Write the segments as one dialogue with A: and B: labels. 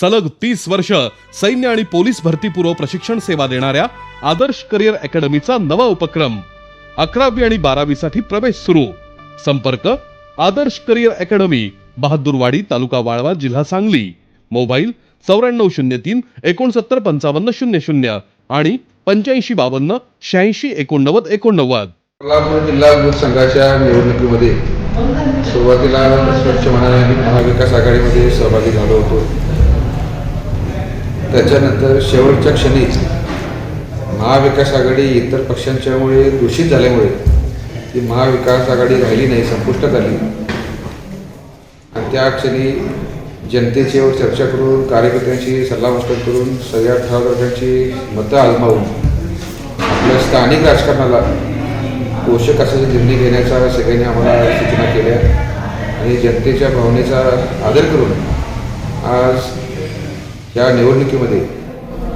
A: सलग तीस वर्ष सैन्य आणि पोलीस भरतीपूर्व प्रशिक्षण सेवा देणाऱ्या आदर्श करिअर अकॅडमीचा नवा उपक्रम अकरावी आणि बारावी साठी प्रवेश सुरू. संपर्क आदर्श करिअर अकॅडमी बहादूरवाडी तालुका वाळवा जिल्हा सांगली. मोबाईल चौऱ्याण्णव शून्य तीन एकोणसत्तर पंचावन्न शून्य शून्य आणि पंच्याऐंशी बावन्न शहाऐंशी एकोणनव्वद एकोणनव्वद.
B: कोल्हापूर जिल्हा संघाच्या निवडणुकीमध्ये सुरुवातीला स्वच्छ महाविकास आघाडीमध्ये सहभागी झालो होतो. त्याच्यानंतर शेवटच्या क्षणी महाविकास आघाडी इतर पक्षांच्यामुळे दूषित झाल्यामुळे ती महाविकास आघाडी राहिली नाही संपुष्टात आली. आणि त्या क्षणी जनतेच्यावर चर्चा करून कार्यकर्त्यांशी सल्लामसलत करून सगळ्या ठरावकांची मतं आजमावून आपल्या स्थानिक राजकारणाला पोषक असा निर्णय घेण्याचा सगळ्यांनी आम्हाला सूचना केल्या. आणि जनतेच्या भावनेचा आदर करून आज या निवडणुकीमध्ये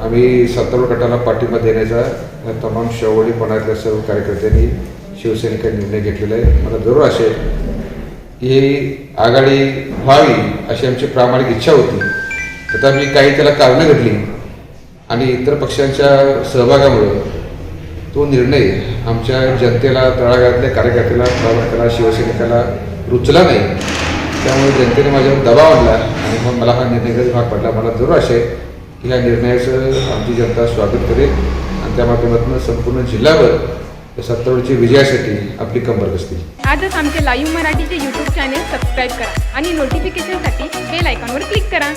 B: आम्ही सत्तारूढ गटाला पाठिंबा देण्याचा तमाम शेवडीपणातल्या सर्व कार्यकर्त्यांनी शिवसैनिकांनी निर्णय घेतलेला आहे. मला जरूर असे की ही आघाडी व्हावी अशी आमची प्रामाणिक इच्छा होती. तथापि काही त्याला कारणं घडली आणि इतर पक्षांच्या सहभागामुळं तो निर्णय आमच्या जनतेला तळागाळातल्या कार्यकर्त्याला प्रवर्तकाला शिवसैनिकाला रुचला नाही. त्यामुळे जनतेने माझ्यावर दबाव आणला आणि मग मला हा निर्णय भाग पडला. मला जरूर आशय की ह्या निर्णयाचं आमची जनता स्वागत करेल आणि त्या माध्यमातून संपूर्ण जिल्हाभर सत्तावडीच्या विजयासाठी आपली कंबर बसतील.
C: आजच आमचे लाईव्ह मराठीचे यूट्यूब चॅनेल सबस्क्राईब करा आणि नोटिफिकेशनसाठी बेल आयकॉनवर क्लिक करा.